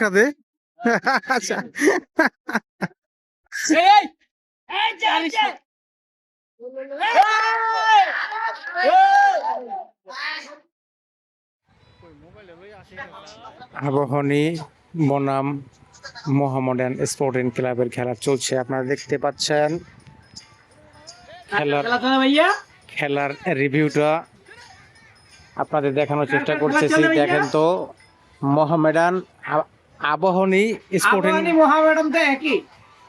একটা দে। আচ্ছা। আবাহনী বনাম মোহামেডান স্পোর্টিং ক্লাবের খেলা চলছে। আপনারা দেখতে পাচ্ছেন খেলার খেলার রিভিউটা আপনাদের দেখানোর চেষ্টা করতেছি। দেখেন তো মোহামেডান আবাহনী স্পোর্টিং মোহামেডান তো একই।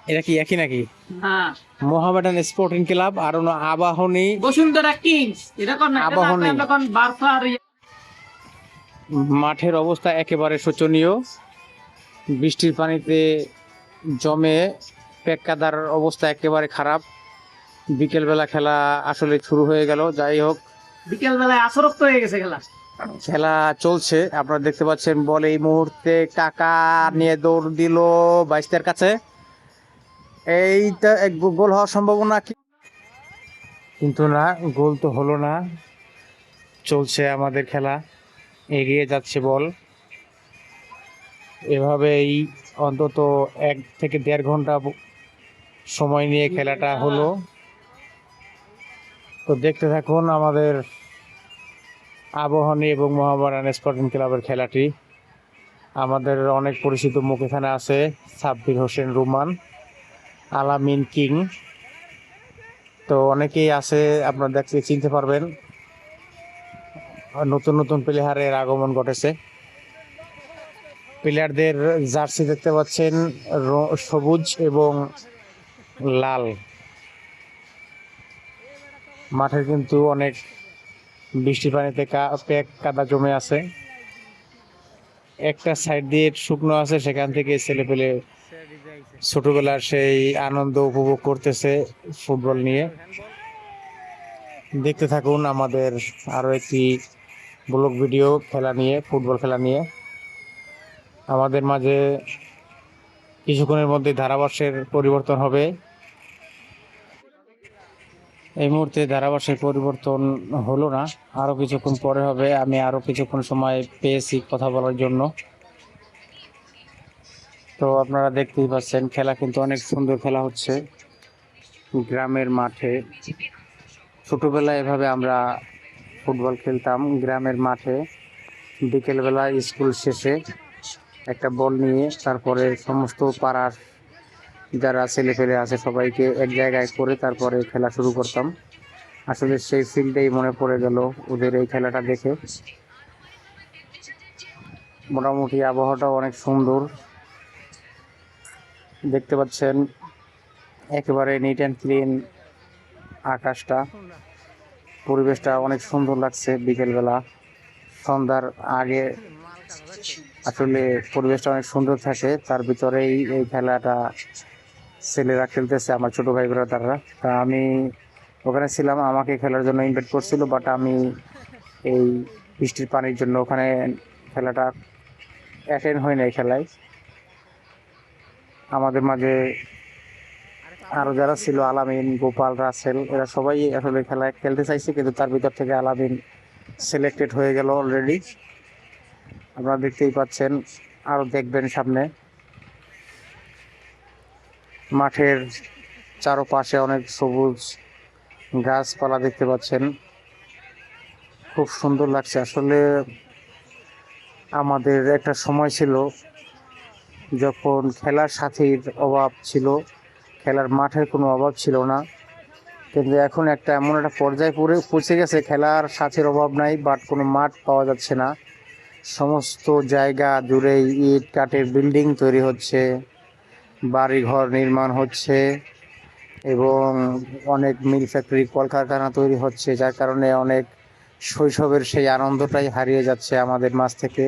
এটা কি একই নাকি? মোহামেডান স্পোর্টিং ক্লাব আর হলো আবাহনী বসুন্ধরা কিংস। না আবাহনী। ইয়ে। মাঠের অবস্থা একেবারে শোচনীয়। বৃষ্টির পানিতে জমে পেক্কাদার অবস্থা একেবারে খারাপ। বিকেলবেলা খেলা আসলে শুরু হয়ে গেল। যাই হোক। বিকেলবেলায় আসরক্ত হয়ে গেছে খেলা। খেলা চলছে। আপনারা দেখতে পাচ্ছেন বল এই মুহূর্তে কাকা নিয়ে দৌড় দিল বাইশটার কাছে। এইটা গোল হওয়ার সম্ভাবনা কি? কিন্তু না, গোল তো হলো না। চলছে আমাদের খেলা। এগিয়ে যাচ্ছে বল। এভাবেই অন্তত এক থেকে দেড় ঘণ্টা সময় নিয়ে খেলাটা হলো। তো দেখতে থাকুন আমাদের আবাহনী এবং মোহামেডান স্পোর্টিং ক্লাবের খেলাটি। আমাদের অনেক পরিচিত মুখ এখানে আছে, সাব্বির হোসেন রুমান, আলামিন কিং। তো অনেকেই আছে, আপনারা দেখতে চিনতে পারবেন, নতুন নতুন প্লেয়ারের আগমন ঘটেছে। প্লেয়ারদের জার্সি দেখতে পাচ্ছেন সবুজ এবং লাল। মাঠের কিন্তু অনেক বৃষ্টি পানিতে প্যাক কাদা জমে আছে। একটা সাইড দিয়ে শুকনো আছে, সেখান থেকে ছেলে পেলে ছোটবেলার সেই আনন্দ উপভোগ করতেছে ফুটবল নিয়ে। দেখতে থাকুন আমাদের আরও একটি ব্লগ ভিডিও খেলা নিয়ে, ফুটবল খেলা নিয়ে। আমাদের মাঝে কিছুক্ষণের মধ্যে ধারাভাষ্যের পরিবর্তন হবে। এই মুহূর্তে ধারাভাষ্যের পরিবর্তন হলো না। আরও কিছুক্ষণ পরে হবে। আমি আরও কিছুক্ষণ সময় পেয়েছি কথা বলার জন্য। তো আপনারা দেখতেই পাচ্ছেন, খেলা কিন্তু অনেক সুন্দর খেলা হচ্ছে। গ্রামের মাঠে ছোটবেলায় এভাবে আমরা ফুটবল খেলতাম। গ্রামের মাঠে বিকেলবেলা স্কুল শেষে একটা বল নিয়ে তারপরে সমস্ত পাড়ার যারা ছেলে পেলে আছে সবাইকে এক জায়গায় করে তারপরে খেলা শুরু করতাম। আসলে সেই ফিল্ডেই মনে পড়ে গেল ওদের এই খেলাটা দেখে। মোটামুটি আবহাওয়াটাও অনেক সুন্দর। দেখতে পাচ্ছেন, একেবারে নিট অ্যান্ড ক্লিন আকাশটা। পরিবেশটা অনেক সুন্দর লাগছে বিকেলবেলা। সন্ধ্যার আগে আসলে পরিবেশটা অনেক সুন্দর থাকে, তার ভিতরেই এই খেলাটা ছেলেরা খেলতেছে, আমার ছোট ভাই ব্রাদাররা তা আমি ওখানে ছিলাম, আমাকে খেলার জন্য ইনভাইট করছিল বাট আমি এই বৃষ্টির পানির জন্য ওখানে খেলাটা অ্যাটেন্ড হয় না এই খেলায়। আমাদের মাঝে আরও যারা ছিল, আলামিন, গোপাল, রাসেল, এরা সবাই আসলে খেলায় খেলতে চাইছে, কিন্তু তার ভিতর থেকে আলামিন সিলেক্টেড হয়ে গেল অলরেডি আপনারা দেখতেই পাচ্ছেন, আরও দেখবেন সামনে। মাঠের চারপাশে অনেক সবুজ গাছপালা দেখতে পাচ্ছেন। খুব সুন্দর লাগছে। আসলে আমাদের একটা সময় ছিল যখন খেলার সাথীর অভাব ছিল, খেলার মাঠের কোনো অভাব ছিল না। কিন্তু এখন একটা এমন একটা পর্যায়ে পড়ে, পৌঁছে গেছে, খেলার সাথীর অভাব নাই বাট কোনো মাঠ পাওয়া যাচ্ছে না। সমস্ত জায়গা জুড়েই ইট কাঠের বিল্ডিং তৈরি হচ্ছে। বাড়ি ঘর নির্মাণ হচ্ছে এবং অনেক মিল ফ্যাক্টরি, কলকারখানা তৈরি হচ্ছে, যার কারণে অনেক শৈশবের সেই আনন্দটাই হারিয়ে যাচ্ছে আমাদের মাঝ থেকে।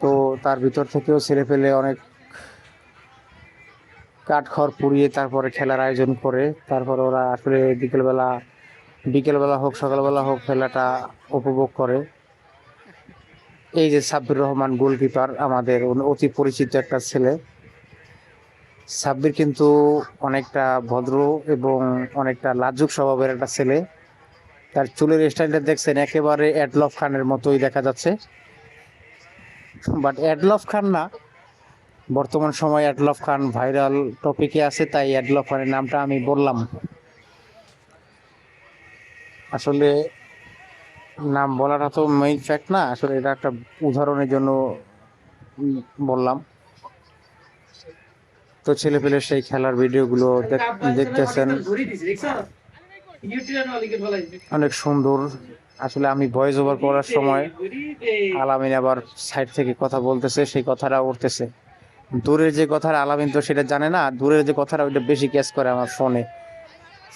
তো তার ভিতর থেকেও ছেলে পেলে অনেক কাঠখড় পুড়িয়ে তারপরে খেলার আয়োজন করে, তারপরে ওরা আসলে বিকেলবেলা বিকেলবেলা হোক সকালবেলা হোক খেলাটা উপভোগ করে। এই যে সাব্বির রহমান গোলকিপার, আমাদের অতি পরিচিত একটা ছেলে। সাব্বির কিন্তু অনেকটা ভদ্র এবং অনেকটা লাজুক স্বভাবের একটা ছেলে। তার চুলের স্টাইলটা দেখছেন, একেবারে অ্যাডলফ খানের মতোই দেখা যাচ্ছে। বাট অ্যাডলফ খান না। বর্তমান সময়ে অ্যাডলফ খান ভাইরাল টপিকে আছে, তাই অ্যাডলফ খানের নামটা আমি বললাম। আসলে নাম বলাটা তো মেইন ফ্যাক্ট না, আসলে এটা একটা উদাহরণের জন্য বললাম। তো ছেলে পেলে সেই খেলার ভিডিওগুলো দেখ- দেখতেছেন। অনেক সুন্দর। আসলে আমি ভয়েস ওভার করার সময় আলামিন আবার সাইড থেকে কথা বলতেছে, সেই কথাটা উঠতেছে। দূরের যে কথাটা আলামিন তো সেটা জানে না, দূরের যে কথাটা ওইটা বেশি ক্যাচ করে আমার ফোনে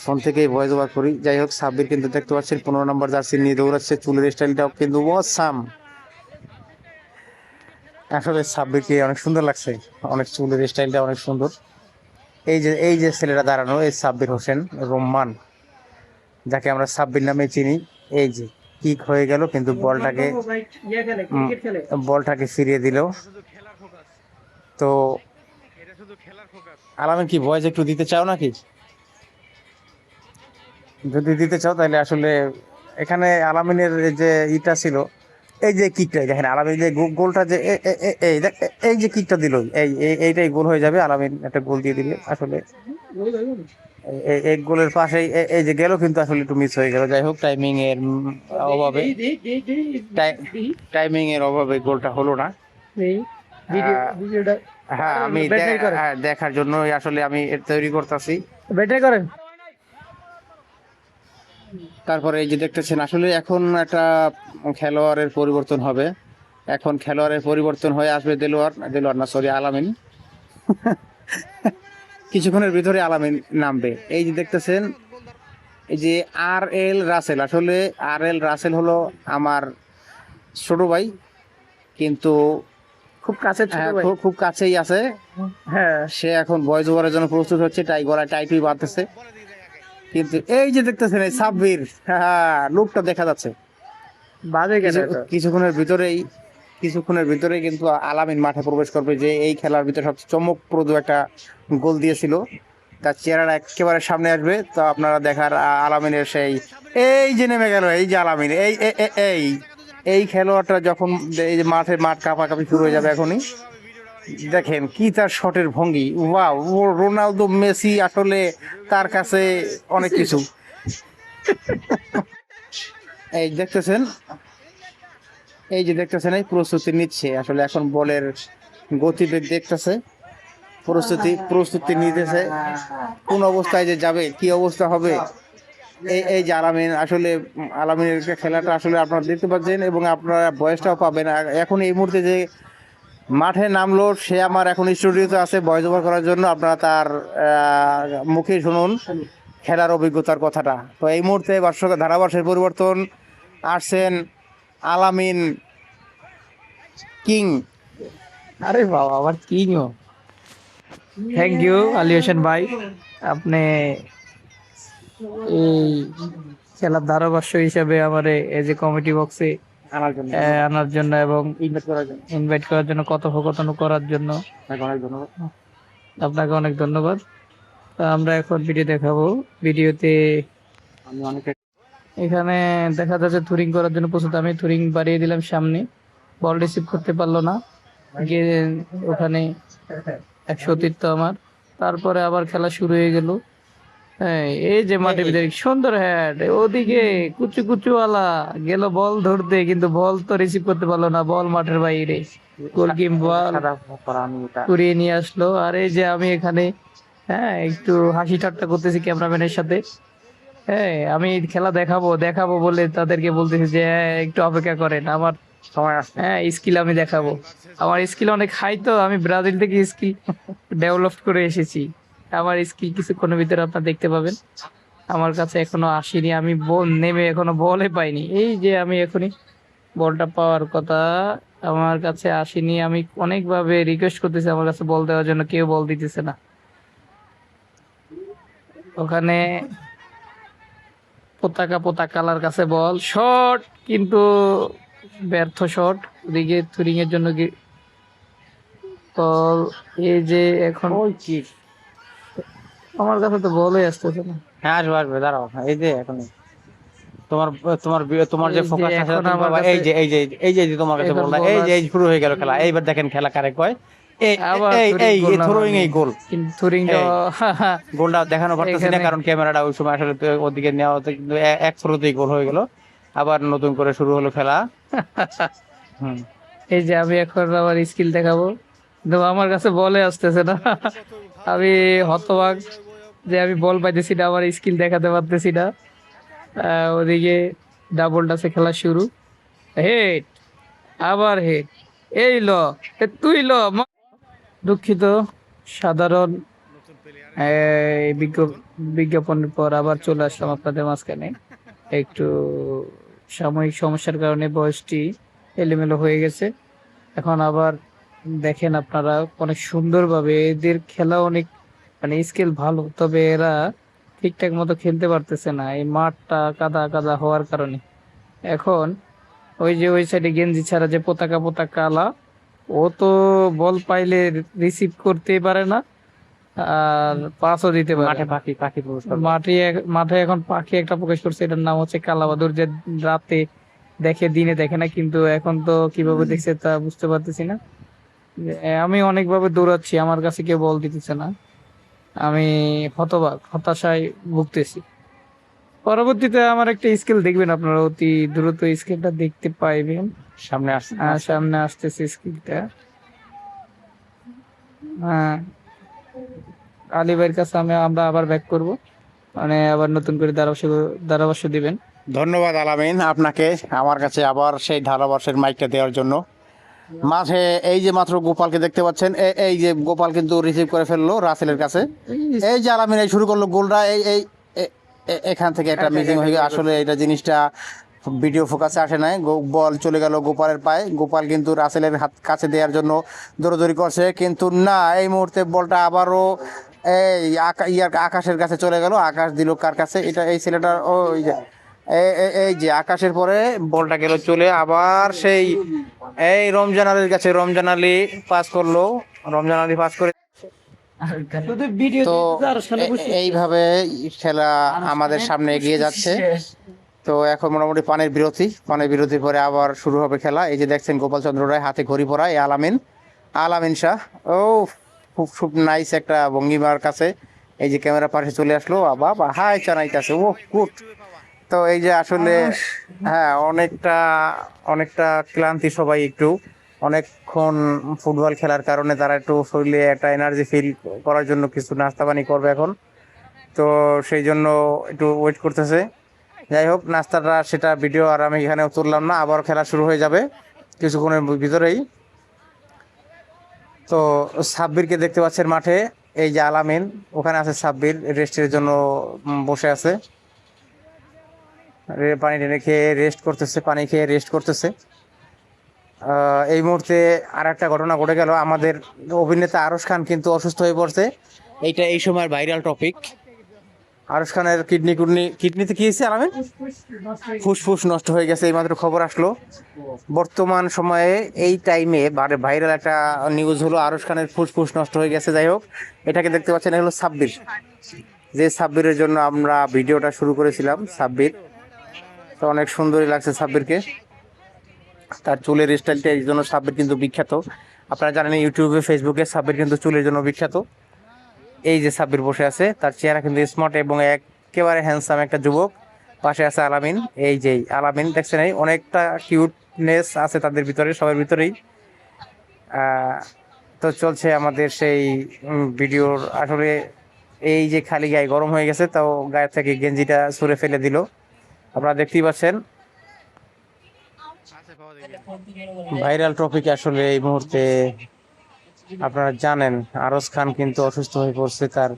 ফোন থেকেই ভয়েস ওভার করি। যাই হোক, সাব্বির কিন্তু দেখতে পাচ্ছেন, পনেরো নম্বর জার্সি নিয়ে দৌড়াচ্ছে, চুলের স্টাইলটাও কিন্তু সাম আসলে সাব্বিরকে অনেক সুন্দর লাগছে, অনেক চুলের স্টাইলটা অনেক সুন্দর। এই যে এই যে ছেলেটা দাঁড়ানো, এই সাব্বির হোসেন রোম্মান, যাকে আমরা সাব্বির নামে চিনি। এই যে কিক হয়ে গেল, কিন্তু বলটাকে বলটাকে ফিরিয়ে দিল। তো, আলামিন কি ভয়েস একটু দিতে চাও নাকি? যদি দিতে চাও তাহলে আসলে এখানে আলামিনের যে ইটা ছিল এই যে কিকটা দেখেন আলামিন যে গোলটা যে এই এই যে কিকটা দিল এই এই- এইটাই গোল হয়ে যাবে আলামিন একটা গোল দিয়ে দিলে আসলে এই গোলের পাশেই এ- এই যে গেল কিন্তু আসলে একটু মিস হয়ে গেল। যাই হোক টাইমিং এর অভাবে টাই- টাইমিং এর অভাবে গোলটা হলো না। হ্যাঁ আমি। হ্যাঁ, দেখার জন্য আসলে আমি তৈরি করতেছি। ব্যাটারি করেন। তারপরে এই যে দেখতেছেন আসলে এখন একটা খেলোয়াড়ের পরিবর্তন হবে। এখন খেলোয়াড়ের পরিবর্তন হয়ে আসবে দেলোয়ার দেলোয়ার না সরি আলামিন। কিছুক্ষণের ভিতরে আলামিন নামবে। এই যে দেখতেছেন এই যে আর এল রাসেল আসলে আর এল রাসেল হলো আমার ছোট ভাই কিন্তু খুব কাছে হ্যাঁ, খুব কাছেই আছে। হ্যাঁ। সে এখন বয়স ওভারের জন্য প্রস্তুত হচ্ছে তাই গলায় টাইটুই বাঁধতেছে। কিন্তু এই যে দেখতেছেন এই সাব্বির হ্যাঁ লোকটা দেখা যাচ্ছে। বাজে কিছুক্ষণের ভিতরেই কিছুক্ষণের ভিতরেই কিন্তু আলামিন মাঠে প্রবেশ করবে যে এই খেলার ভিতরে সবচেয়ে চমকপ্রদ একটা গোল দিয়েছিল। তার চেহারা একেবারে সামনে আসবে তো আপনারা দেখার আলামিনের সেই এই যে নেমে গেল এই যে আলামিন এই এই এই খেলোয়াড়টা যখন এই যে মাঠে মাঠ কাঁপাকাঁপি শুরু হয়ে যাবে এখনই দেখেন কি তার শটের ভঙ্গি। ওয়াও, ও রোনালদো, মেসি আসলে তার কাছে অনেক কিছু। এই দেখতেছেন, এই যে দেখতেছেন, এই প্রস্তুতি নিচ্ছে। আসলে এখন বলের গতিবেগ দেখতেছে, প্রস্তুতি প্রস্তুতি নিতেছে। কোন অবস্থায় যে যাবে, কি অবস্থা হবে? এই এই যে আলামিন, আসলে আলামিনের খেলাটা আসলে আপনারা দেখতে পাচ্ছেন এবং আপনারা বয়সটাও পাবেন। এখন এই মুহূর্তে যে মাঠে নামলো, সে আমার এখন স্টুডিওতে আছে বয়স ওভার করার জন্য আপনারা তার মুখে শুনুন, খেলার অভিজ্ঞতার কথাটা। তো এই মুহূর্তে বার্ষক ধারাভাষ্যের পরিবর্তন, আসছেন আলামিন কিং। আরে বাবা, আবার কিং নিও থ্যাংক ইউ আলী হোসেন ভাই। আপনি এই খেলার ধারাভাষ্য হিসাবে আমার এই যে কমিটি বক্সে আনার জন্য। এবং ইনভাইট করার জন্য। কথোপকথন করার জন্য। আপনাকে অনেক ধন্যবাদ। আমরা এখন ভিডিও দেখাবো। ভিডিওতে অনেক এখানে দেখা যাচ্ছে থুরিং করার জন্য প্রস্তুত। আমি থুরিং বাড়িয়ে দিলাম সামনে। বল রিসিভ করতে পারল না। গিয়ে ওখানে একশো অতিরিক্ত আমার। তারপরে আবার খেলা শুরু হয়ে গেল। এই যে ভিতরে সুন্দর হ্যাড ওদিকে কুচু কুচুওয়ালা গেল বল ধরতে কিন্তু বল তো রিসিভ করতে পারল না বল মাঠের বাইরে। গোলকিম বল কুড়িয়ে নিয়ে আসলো। আর এই যে আমি এখানে হ্যাঁ একটু হাসি ঠাট্টা করতেছি ক্যামেরাম্যানের সাথে। হ্যাঁ আমি খেলা দেখাবো দেখাবো বলে তাদেরকে বলতেছি যে হ্যাঁ, একটু অপেক্ষা করেন আমার সময় হ্যাঁ স্কিল আমি দেখাবো। আমার স্কিল অনেক হাই তো আমি ব্রাজিল থেকে স্কিল ডেভেলপ করে এসেছি। আমার স্কিল কিছুক্ষণের ভিতরে আপনার দেখতে পাবেন। আমার কাছে এখনও আসেনি, আমি বল নেমে এখনও বলে পাইনি। এই যে আমি এখনই বলটা পাওয়ার কথা, আমার কাছে আসেনি। আমি অনেকভাবে রিকোয়েস্ট করতেছি আমার কাছে বল দেওয়ার জন্য, কেউ বল দিতেছে না। ওখানে পতাকা পতাকালার কাছে বল, শট, কিন্তু ব্যর্থ শট। ওদিকে থুরিং এর জন্য বল, এই যে এখন আমার কাছে তো বলই আসতেছে না। হ্যাঁ আসবে আসবে দাঁড়াও এই যে এখন তোমার তোমার তোমার যে ফোকাস আছে এই যে এই যে এই যে তোমার কাছে এখন বললা বল এই যে এই শুরু হয়ে গেল খেলা। এইবার দেখেন খেলা কারে কয়। আবার এই throwing এই goal না থ্রোয়িং। এই গোল কিন্তু থুরিংটা গোলটা দেখানো পারতেছি না কারণ ক্যামেরাটা ওই সময় আসলে ওদিকে নেওয়া কিন্তু এক থ্রোতেই গোল হয়ে গেল। আবার নতুন করে শুরু হলো খেলা। হুম। এই যে আমি এখন আমার স্কিল দেখাবো। আমার কাছে বলে আসতেছে না। আমি হতবাক যে আমি বল পাইতেছি না, আমার স্কিল দেখাতে পারতেছি না। ওদিকে ডাবল ডাসে খেলা শুরু। হেড আবার হেড এই ল তুই ল দুঃখিত, সাধারণ বিজ্ঞাপনের পর আবার চলে আসলাম আপনাদের মাঝখানে। একটু সাময়িক সমস্যার কারণে বয়সটি এলোমেলো হয়ে গেছে। এখন আবার দেখেন আপনারা, অনেক সুন্দরভাবে এদের খেলা অনেক মানে স্কিল ভালো তবে এরা ঠিকঠাক মতো খেলতে পারতেছে না। এই মাঠটা কাদা কাদা হওয়ার কারণে। এখন ওই যে ওই সাইডে গেঞ্জি ছাড়া যে পতাকা পতাকা কালা ও তো বল পাইলে রিসিভ করতেই পারে না আর পাসও দিতে পারে মাঠে পাখি পাখি মাঠে মাঠে এখন পাখি একটা প্রকাশ করছে এটার নাম হচ্ছে কালাবাদুর। যে রাতে দেখে দিনে দেখে না কিন্তু এখন তো কীভাবে দেখছে তা বুঝতে পারতেছি না। আমি অনেকভাবে দৌড়াচ্ছি আমার কাছে কেউ বল দিতেছে না। আমি হতবাক হতাশায় ভুগতেছি। পরবর্তীতে আমার একটা স্কিল দেখবেন আপনারা অতি দ্রুত স্কিলটা দেখতে পাইবেন। সামনে আসছে সামনে আসতেছে স্কিলটা হ্যাঁ। আলী ভাইয়ের কাছে আমি আমরা আবার ব্যাক করব। মানে আবার নতুন করে ধারাভাষ্য ধারাভাষ্য দিবেন। ধন্যবাদ আলামিন আপনাকে আমার কাছে আবার সেই ধারাভাষ্যের মাইকটা দেওয়ার জন্য। মাঠে এই যে মাত্র গোপালকে দেখতে পাচ্ছেন এই যে গোপাল কিন্তু রিসিভ করে ফেলল রাসেলের কাছে। এই যে আলামিন শুরু করল গোলটা এই এই এখান থেকে একটা মিটিং হয়ে গেল। আসলে এটা জিনিসটা ভিডিও ফোকাসে আসে নাই। বল চলে গেল গোপালের পায়ে। গোপাল কিন্তু রাসেলের হাত কাছে দেওয়ার জন্য দৌড়দৌড়ি করছে কিন্তু না এই মুহূর্তে বলটা আবারও এই আকাশের কাছে চলে গেল। আকাশ দিল কার কাছে? এটা এই ছেলেটার ওই এই যে আকাশের পরে বলটা গেল চলে আবার সেই এই রমজান আলীর কাছে রমজান আলী পাস করল রমজান আলী পাস করে তো এইভাবে খেলা আমাদের সামনে এগিয়ে যাচ্ছে। তো এখন মোটামুটি পানের বিরতি পানের বিরতির পরে আবার শুরু হবে খেলা। এই যে দেখছেন গোপাল চন্দ্র রায় হাতে ঘড়ি পরা এই আলামিন আলামিন শাহ। ও খুব খুব নাইস একটা ভঙ্গিমার কাছে এই যে ক্যামেরা পাশে চলে আসলো বাবা হাই চানাইতেছে ও গুড। তো এই যে আসলে হ্যাঁ অনেকটা অনেকটা ক্লান্তি সবাই একটু। অনেকক্ষণ ফুটবল খেলার কারণে তারা একটু শরীরে একটা এনার্জি ফিল করার জন্য কিছু নাস্তা পানি করবে এখন। তো সেই জন্য একটু ওয়েট করতেছে। যাই হোক নাস্তাটা সেটা ভিডিও আর আমি এখানে তুললাম না আবার খেলা শুরু হয়ে যাবে কিছুক্ষণের ভিতরেই। তো সাব্বিরকে দেখতে পাচ্ছেন মাঠে এই যে আলামিন ওখানে আছে সাব্বির রেস্টের জন্য বসে আছে। পানি টেনে খেয়ে রেস্ট করতেছে, পানি খেয়ে রেস্ট করতেছে। এই মুহূর্তে আর একটা ঘটনা ঘটে গেল। আমাদের অভিনেতা আরশ খান কিন্তু অসুস্থ হয়ে পড়ছে। এইটা এই সময়ের ভাইরাল টপিক আরশ খানের কিডনি কুডনি কিডনিতে কি হয়েছে আলামিন? ফুসফুস নষ্ট হয়ে গেছে, এইমাত্র খবর আসলো। বর্তমান সময়ে এই টাইমে ভাইরাল একটা নিউজ হলো, আরশ খানের ফুসফুস নষ্ট হয়ে গেছে। যাই হোক, এটাকে দেখতে পাচ্ছেন হলো সাব্বির। যে সাব্বিরের জন্য আমরা ভিডিওটা শুরু করেছিলাম, সাব্বির। তো অনেক সুন্দরই লাগছে সাব্বিরকে। তার চুলের স্টাইলটা এই জন্য সাব্বির কিন্তু বিখ্যাত। আপনারা জানেন ইউটিউবে, ফেসবুকে সাব্বির কিন্তু চুলের জন্য বিখ্যাত। এই যে সাব্বির বসে আছে, তার চেহারা কিন্তু স্মার্ট এবং একেবারে হ্যান্ডসাম একটা যুবক। পাশে আছে আলামিন। এই যে আলামিন, দেখছেন এই? অনেকটা কিউটনেস আছে তাদের ভিতরে, সবার ভিতরেই। তো চলছে আমাদের সেই ভিডিওর। আসলে এই যে খালি গায়ে গরম হয়ে গেছে, তাও গায়ে থেকে গেঞ্জিটা ছুঁড়ে ফেলে দিল। আপনারা দেখতেই পাচ্ছেন। ভাইরাল টপিক আসলে এই মুহূর্তে আপনারা জানেন, আরজ খান কিন্তু অসুস্থ হয়ে পড়ছে তার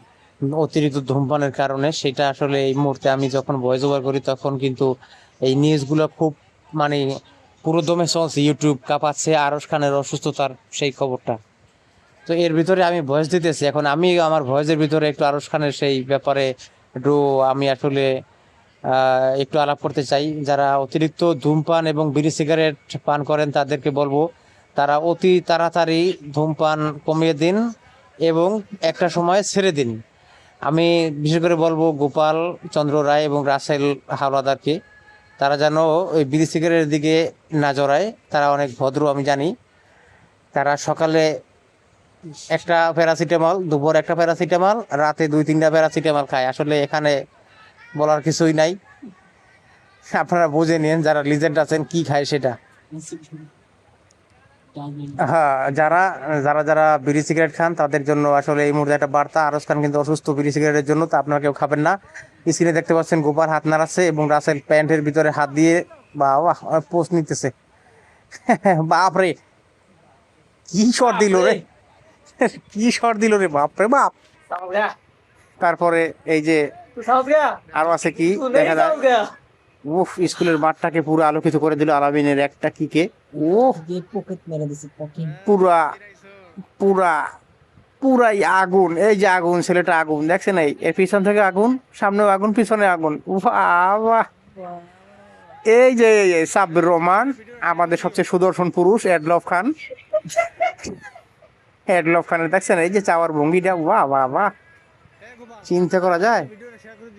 অতিরিক্ত ধূমপানের কারণে। সেটা আসলে এই মুহূর্তে আমি যখন ভয়েস ওভার করি তখন কিন্তু এই নিউজগুলো খুব মানে পুরো দমে চলছে ইউটিউব কাঁপাচ্ছে আরজ খানের অসুস্থতার সেই খবরটা। তো এর ভিতরে আমি ভয়েস দিতেছি। এখন আমি আমার ভয়েসের ভিতরে একটু আরজ খানের সেই ব্যাপারে একটু আমি আসলে একটু আলাপ করতে চাই। যারা অতিরিক্ত ধূমপান এবং বিড়ি সিগারেট পান করেন, তাদেরকে বলব, তারা অতি তাড়াতাড়ি ধূমপান কমিয়ে দিন এবং একটা সময় ছেড়ে দিন। আমি বিশেষ করে বলব, গোপাল চন্দ্র রায় এবং রাসেল হাওলাদারকে, তারা যেন ওই বিড়ি সিগারেটের দিকে না জড়ায়। তারা অনেক ভদ্র, আমি জানি। তারা সকালে একটা প্যারাসিটামল, দুপুর একটা প্যারাসিটামল, রাতে দুই তিনটা প্যারাসিটামল খায়। আসলে এখানে বলার কিছুই নাই। আপনারা বুঝে নিন যারা লিজেন্ড আছেন কি খায় সেটা। হ্যাঁ যারা যারা যারা বিড়ি সিগারেট খান তাদের জন্য আসলে এই মুহূর্তে একটা বার্তা। আরস খান কিন্তু অসুস্থ বিড়ি সিগারেটের জন্য তা আপনারা কেউ খাবেন না। স্ক্রিনে দেখতে পাচ্ছেন গোপার হাত নাড়াচ্ছে এবং রাসেল প্যান্টের ভিতরে হাত দিয়ে বা পোস্ট নিতেছে। বাপরে কি শট দিল রে? কি শট দিল রে বাপরে বাপ। তারপরে এই যে আরও আছে কি? দেখা যায় উফ স্কুলের মাঠটাকে পুরো আলোকিত করে দিল আলামিনের একটা কিকে উফ পকেট মেরে দিছে পকেট পুরা পুরা পুরাই আগুন। এই যে আগুন ছেলেটা আগুন। দেখছেন এই? এর পিছন থেকে আগুন সামনেও আগুন পিছনে আগুন। বাহ এই যে এই যে সাব্বির রহমান আমাদের সবচেয়ে সুদর্শন পুরুষ এডলফ খান। এডলফ খানের দেখছেন এই যে চাওয়ার ভঙ্গিটা? বাহ বাহ বাহ। চিন্তা করা যায়?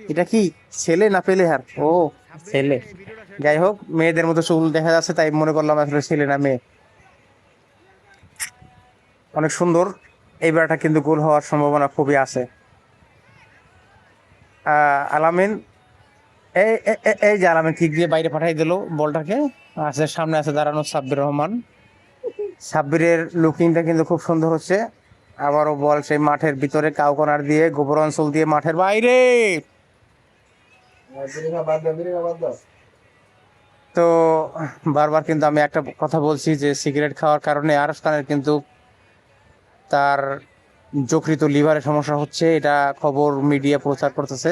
এটা কি ছেলে না পেলে হার ও, ছেলে। যাই হোক, মেয়েদের মতো চুল দেখা যাচ্ছে, তাই মনে করলাম আসলে ছেলে না মেয়ে। অনেক সুন্দর। এই বেড়াটা কিন্তু গোল হওয়ার সম্ভাবনা খুবই আছে। আলামিন এই এই- যে আলামিন কিক দিয়ে বাইরে পাঠাই দিল বলটাকে। আছে, সামনে আছে দাঁড়ানো সাব্বির রহমান। সাব্বিরের লুকিংটা কিন্তু খুব সুন্দর হচ্ছে। আবারও বল সেই মাঠের ভিতরে কাউ কর্নার দিয়ে গোবর অঞ্চল দিয়ে মাঠের বাইরে। তো বারবার কিন্তু আমি একটা কথা বলছি যে সিগারেট খাওয়ার কারণে আরস খানের কিন্তু তার যকৃত লিভারের সমস্যা হচ্ছে এটা খবর মিডিয়া প্রচার করতেছে।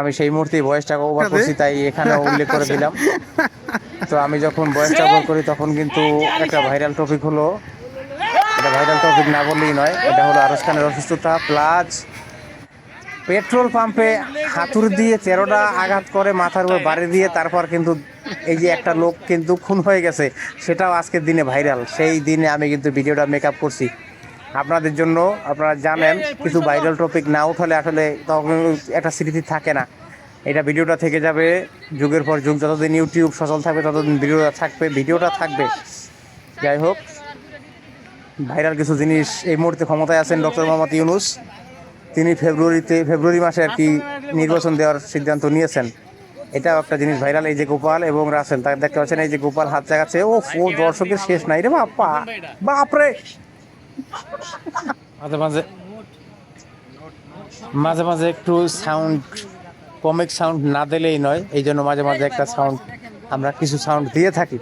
আমি সেই মুহূর্তে ভয়েসটা ওভার করছি তাই এখানে উল্লেখ করে দিলাম। তো আমি যখন ভয়েসটা ওভার করি তখন কিন্তু একটা ভাইরাল টপিক হলো। এটা ভাইরাল টপিক না বললেই নয় এটা হলো আরস খানের অসুস্থতা প্লাস পেট্রোল পাম্পে হাতুর দিয়ে তেরোটা আঘাত করে, মাথার উপর বাড়ি দিয়ে তারপর কিন্তু এই যে একটা লোক কিন্তু খুন হয়ে গেছে, সেটাও আজকের দিনে ভাইরাল। সেই দিনে আমি কিন্তু ভিডিওটা মেকআপ করছি। আপনাদের জন্য আপনারা জানেন, কিছু ভাইরাল টপিক না উঠালে আসলে তখন একটা স্মৃতি থাকে না। এটা ভিডিওটা থেকে যাবে, যুগের পর যুগ, যতদিন ইউটিউব সচল থাকবে, ততদিন ভিডিওটা থাকবে ভিডিওটা থাকবে। যাই হোক ভাইরাল কিছু জিনিস এই মুহূর্তে ক্ষমতায় আছেন ডক্টর মোহাম্মদ ইউনুস। তিনি ফেব্রুয়ারিতে ফেব্রুয়ারি মাসে আর কি নির্বাচন দেওয়ার সিদ্ধান্ত নিয়েছেন। এটাও একটা জিনিস ভাইরাল এই যে গোপাল এবং রাসেল তাকে দেখতে পাচ্ছেন এই যে গোপাল হাত জাগাচ্ছে। ও ও দর্শকের শেষ নাই রে বাপা। বাপরে। মাঝে মাঝে মাঝে মাঝে একটু সাউন্ড কমিক সাউন্ড না দিলেই নয় এই জন্য মাঝে মাঝে একটা সাউন্ড আমরা কিছু সাউন্ড দিয়ে থাকি।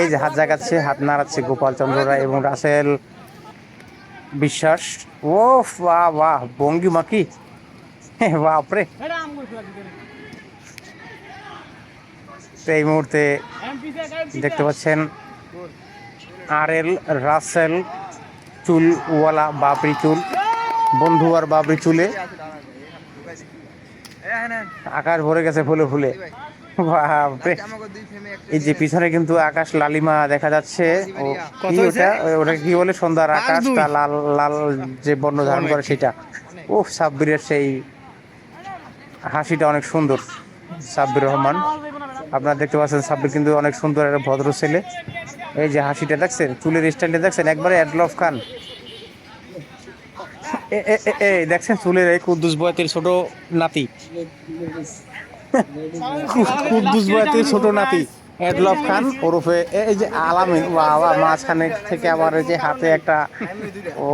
এই যে হাত জাগাচ্ছে হাত নাড়াচ্ছে গোপাল চন্দ্র রায় এবং রাসেল। বিশ্বাস? ও বাহ বাহ ভঙ্গিমা কি? বাপরে। এই মুহূর্তে দেখতে পাচ্ছেন আর এল রাসেল চুলওয়ালা বাবরি চুল বন্ধু আর বাবরি চুলে। আকাশ ভরে গেছে ফুলে ফুলে। বাপরে এই যে পিছনে কিন্তু আকাশ লালিমা দেখা যাচ্ছে। ও কি ওটা? ওটা কি বলে? সন্ধ্যার আকাশটা লাল লাল যে বর্ণ ধারণ করে সেটা। ও সাব্বিরের সেই হাসিটা অনেক সুন্দর সাব্বির রহমান। আপনারা দেখতে পাচ্ছেন সাব্বির কিন্তু অনেক সুন্দর একটা ভদ্র ছেলে। এই যে হাসিটা দেখছেন চুলের স্টাইলটা দেখছেন একবারে অ্যাডলফ খান। এ দেখছেন চুলের এই কুদ্দুস বয়াতির ছোট নাতি। কুদ্দুস বয়াতির ছোট নাতি। এডলফ খান ওরফে এই যে আলামিন বাবা, মাঝখানে থেকে এই যে হাতে একটা, ও,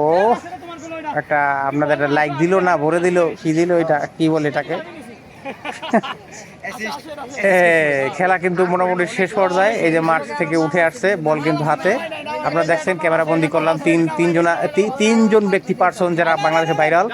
একটা আপনাদের একটা লাইক দিল না, ভরে দিল, কি দিল এটা, কি বলে এটাকে? খেলা কিন্তু মোটামুটি শেষ পর্যায়ে, এই যে মাঠ থেকে উঠে আসছে, বল কিন্তু হাতে। আপনারা দেখছেন ক্যামেরা বন্দি করলাম তিন তিনজন তিনজন ব্যক্তি পার্সন যারা বাংলাদেশে ভাইরাল।